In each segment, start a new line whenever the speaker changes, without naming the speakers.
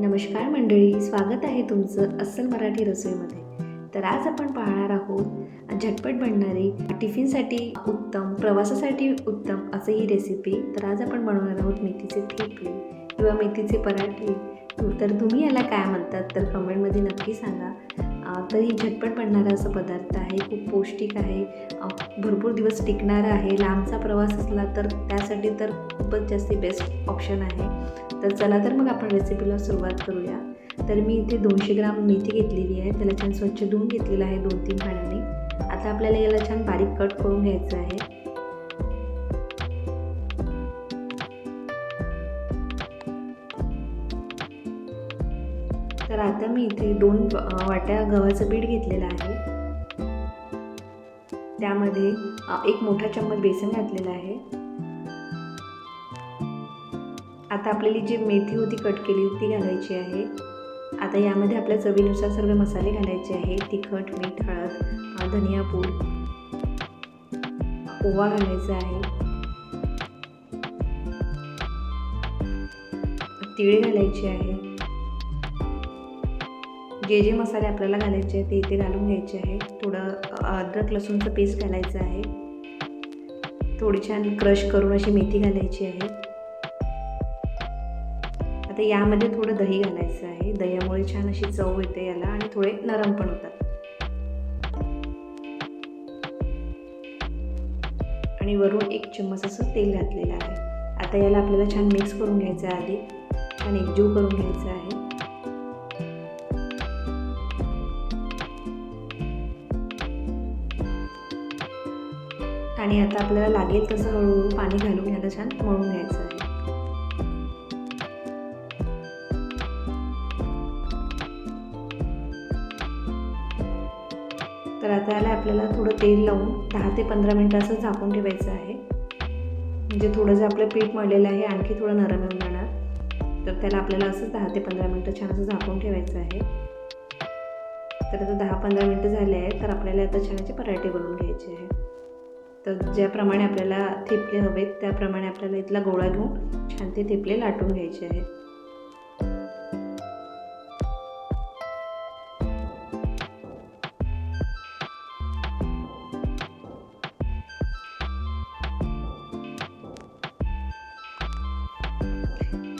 नमस्कार मंडळी स्वागत आहे तुमचं अस्सल मराठी रसोईमध्ये. तर आज आपण पाहणार आहोत झटपट बनणारी टिफिनसाठी उत्तम प्रवासासाठी उत्तम असं ही रेसिपी तर आज आपण बनवणार आहोत मेथीचे थेपले किंवा मेथीचे पराठे. तर तुम्ही याला काय म्हणतात तर कमेंटमध्ये नक्की सांगा. तर ही झटपट बनणारा असं पदार्थ आहे खूप पौष्टिक आहे भरपूर दिवस टिकणारा आहे लांबचा प्रवास असला तर त्यासाठी तर खूपच जास्ती बेस्ट ऑप्शन आहे. तर चला तर मग आपण रेसिपीला सुरुवात करूया. तर मी इथे दोनशे ग्राम मेथी घेतलेली आहे. त्याला छान स्वच्छ धुवून घेतलेलं आहे दोन तीन पाण्याने. आता आपल्याला याला छान बारीक कट करून घ्यायचं आहे. तर आता मी इथे दोन वाट्या गव्हाचं पीठ घेतलेलं आहे. त्यामध्ये एक मोठा चम्मच बेसन घातलेला आहे. आता आपल्याली जी मेथी होती कट केली ती घालायची आहे. आता यामध्ये आपल्या चवीनुसार सर्व मसाले घालायचे आहे. तिखट मीठ हळद धनिया पूड ओवा घालायचा आहे. तीळ घालायचे आहे. जे जे मसाले आपल्याला घालायचे आहेत ते इथे घालून घ्यायचे आहे. थोडं अद्रक लसूणचं पेस्ट घालायचं आहे. थोडी छान क्रश करून अशी मेथी घालायची आहे. आता यामध्ये थोडं दही घालायचं आहे. दह्यामुळे छान अशी चव येते याला आणि थोडे नरम पण होतात. आणि वरून एक चम्मच असं तेल घातलेलं आहे. आता याला आपल्याला छान मिक्स करून घ्यायचं आहे आधी. छान एकजीव करून घ्यायचं आहे. आणि आता आपल्याला लागेल तसं हळूहळू पाणी घालून याला छान मळून घ्यायचं आहे. तर आता याला आपल्याला थोडं तेल लावून दहा ते पंधरा मिनटं असं झाकून ठेवायचं आहे. म्हणजे थोडं जे आपलं पीठ मळलेलं आहे आणखी थोडं नरम येऊन जाणार. तर त्याला आपल्याला असं दहा ते पंधरा मिनटं छान असं झाकून ठेवायचं आहे. तर आता दहा पंधरा मिनटं झाले आहेत तर आपल्याला आता छान असे पराठे बनवून घ्यायचे आहे तर ज्याप्रमाणे आपल्याला थेपले हवेत त्याप्रमाणे आपल्याला इथला गोळा घेऊन छान ते थेपले लाटून घ्यायचे आहेत.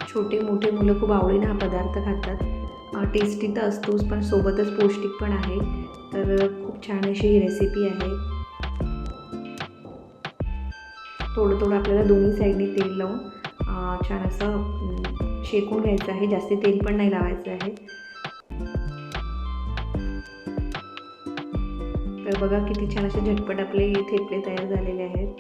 छोटे मोठे मुलं खूप आवडीनं हा पदार्थ खातात. टेस्टी तर असतोच पण सोबतच पौष्टिक पण आहे. तर खूप छान अशी ही रेसिपी आहे. थोडं थोडं आपल्याला दोन्ही साईडने तेल लावून छान असं शेकून घ्यायचं आहे. जास्त तेल पण नाही लावायचं आहे. तर बघा किती छान असे झटपट आपले थेपले तयार झालेले आहेत.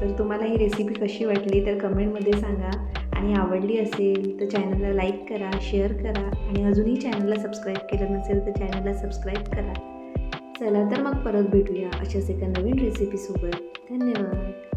तर तुम्हाला ही रेसिपी कशी वाटली तर कमेंटमध्ये सांगा. आणि आवडली असेल तर चॅनलला लाईक करा शेअर करा आणि अजूनही चॅनलला सबस्क्राईब केलं नसेल तर चॅनलला सबस्क्राईब करा. चला तर मग परत भेटूया अशाच एका नवीन रेसिपीसोबत धन्यवाद.